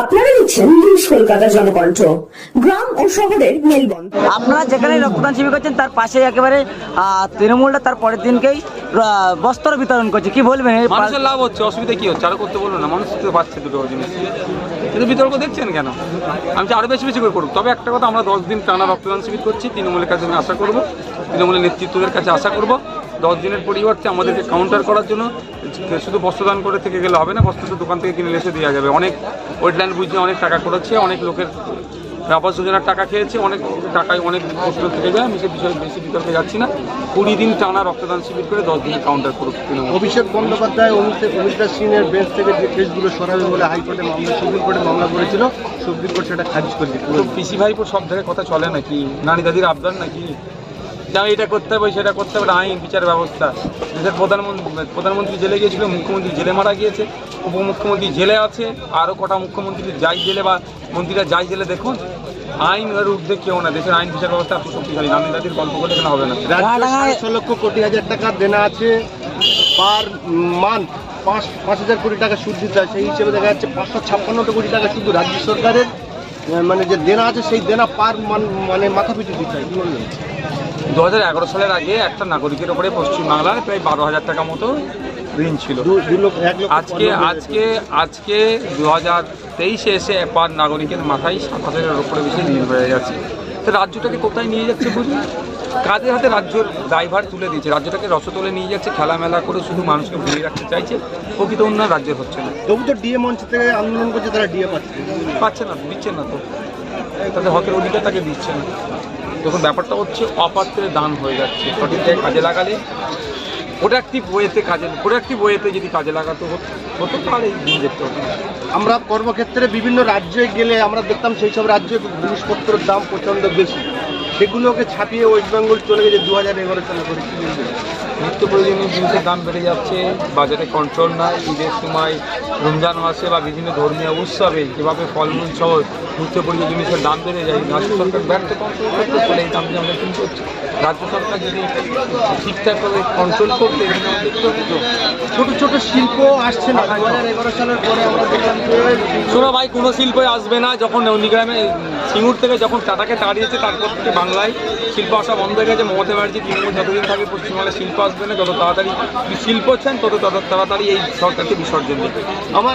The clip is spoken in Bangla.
আপনারা দেখছেন নিউজ কলকাতা জনকণ্ঠ। গ্রাম ও শহরের মেলবন্ধ আপনারা যেখানে রক্তদান শিবির করছেন তার পাশে একেবারে তৃণমূলটা তার পরের দিনকেই বস্ত্র বিতরণ করছে। কি বলবেন মানুষের লাভ হচ্ছে অসুবিধা কি হচ্ছে? আরও করতে বলব না মানুষ তো পাচ্ছে দুটো জিনিস। কিন্তু বিতর্ক দেখছেন কেন? আমি আরও বেশি বেশি করে করুক। তবে একটা কথা আমরা দশ দিন টানা রক্তদান শিবির করছি তৃণমূলের কাছে আমি আশা করব তৃণমূলের নেতৃত্বদের কাছে আশা করব। দশ দিনের পরিবর্তে আমাদেরকে কাউন্টার করার জন্য। শুধু বস্ত্রদান করে থেকে গেলে হবে না বস্ত্র তো দোকান থেকে কিনে এসে দেওয়া যাবে। অনেক ওয়েটল্যান্ড বুঝে অনেক টাকা করেছে অনেক লোকের আবাস যোজনার টাকা খেয়েছে অনেক টাকায় অনেক প্রশ্ন থেকে যায়। আমি সে বিষয়ে বেশি বিতর্কে যাচ্ছি না। কুড়ি দিন টানা রক্তদান শিবির করে দশ দিনের কাউন্টার করুক তৃণমূল। অভিষেক বন্দ্যোপাধ্যায় অমিত- সিংয়ের বেঞ্চ থেকে যে কেসগুলো সরাবে বলে হাইকোর্টে মামলা সুপ্রিম কোর্টে মামলা করেছিল সুপ্রিম কোর্ট সেটা খারিজ করে তো পিসি ভাইপুর সব জায়গায় কথা চলে নাকি? নানি দাদির আবদার নাকি? যা এটা করতে হবে সেটা করতে হবে আইন বিচার ব্যবস্থা। দেশের প্রধানমন্ত্রী প্রধানমন্ত্রী জেলে গিয়েছিল মুখ্যমন্ত্রী জেলে মারা গিয়েছে উপমুখ্যমন্ত্রী জেলে আছে আরও কটা মুখ্যমন্ত্রী যাই জেলে বা মন্ত্রীরা যাই জেলে দেখুন আইন এর ঊর্ধ্বে কেউ না দেশের আইন বিচার ব্যবস্থা এত শক্তিশালী নানি দাদির গল্প করলে এখানে হবে না? ছ লক্ষ কোটি হাজার টাকা দেনা আছে পার মান্থ পাঁচ পাঁচ হাজার কোটি টাকা সুদ দিতে হয় সেই হিসেবে দেখা যাচ্ছে পাঁচশো ছাপ্পান্নটা কোটি টাকা শুধু রাজ্য সরকারের মানে যে দেনা আছে সেই দেনা পার মান মানে মাথা পিছু দিতে হয় কি বলবেন দু হাজার এগারো সালের আগে একটা নাগরিকের ওপরে পশ্চিমবাংলার প্রায় বারো হাজার টাকা মতো ঋণ ছিল। আজকে আজকে আজকে দু হাজার তেইশে এসে পার নাগরিকের মাথায় সাত হাজারের উপরে বেশি ঋণ বেড়ে যাচ্ছে তো রাজ্যটাকে কোথায় নিয়ে যাচ্ছে বুঝুন কাদের হাতে রাজ্যের ড্রাইভার তুলে দিয়েছে? রাজ্যটাকে রসতলে নিয়ে যাচ্ছে খেলামেলা করে শুধু মানুষকে ভুলিয়ে রাখতে চাইছে প্রকৃত উন্নয়ন রাজ্যের হচ্ছে না। তবু তো ডিএ মঞ্চ থেকে আন্দোলন করছে তারা ডিএ পাচ্ছে। পাচ্ছে না দিচ্ছে না তো। তাদের হকের অধিকার তাকে দিচ্ছে না। যখন ব্যাপারটা হচ্ছে অপাত্রে দান হয়ে যাচ্ছে। সঠিক জায়গায় কাজে লাগালে প্রোডাক্টিভ ওয়েতে কাজে প্রোডাক্টিভ ওয়েতে যদি কাজে লাগাতে হতো তাহলে নিয়ে যেতে। হতো আমরা কর্মক্ষেত্রে বিভিন্ন রাজ্যে গেলে আমরা দেখতাম সেই সব রাজ্যে জিনিসপত্রের দাম প্রচণ্ড বেশি। সেগুলোকে ছাপিয়ে ওয়েস্ট বেঙ্গল চলে গেছে দু হাজার এগারো সালে করে? নিত্য প্রয়োজনীয় জিনিসের দাম বেড়ে যাচ্ছে বাজারে কন্ট্রোল নাই ঈদের সময় রমজান মাসে বা বিভিন্ন ধর্মীয় উৎসবে যেভাবে ফলমূল সহ নিত্য প্রয়োজনীয় জিনিসের দাম বেড়ে যায় রাজ্য সরকার ব্যর্থ কন্ট্রোল করতে ফলে এই দামটি আমরা কিন্তু রাজ্য সরকার যদি ঠিকঠাকভাবে কন্ট্রোল করতে ছোট ছোট শিল্প আসছে না দু হাজার এগারো সালের পরে আমরা শোনো ভাই কোনো শিল্পই আসবে না যখন নন্দীগ্রামে সিঙ্গুর থেকে যখন টাটাকে তাড়িয়েছে তারপর থেকে বাংলায় শিল্প আসা বন্ধ হয়ে গেছে। মমতা ব্যানার্জি তৃণমূল যতদিন থাকে পশ্চিমবাংলায় শিল্প আসবে না, যত তাড়াতাড়ি শিল্প চান তত তত তাড়াতাড়ি এই সরকারকে বিসর্জন দেবে। আমার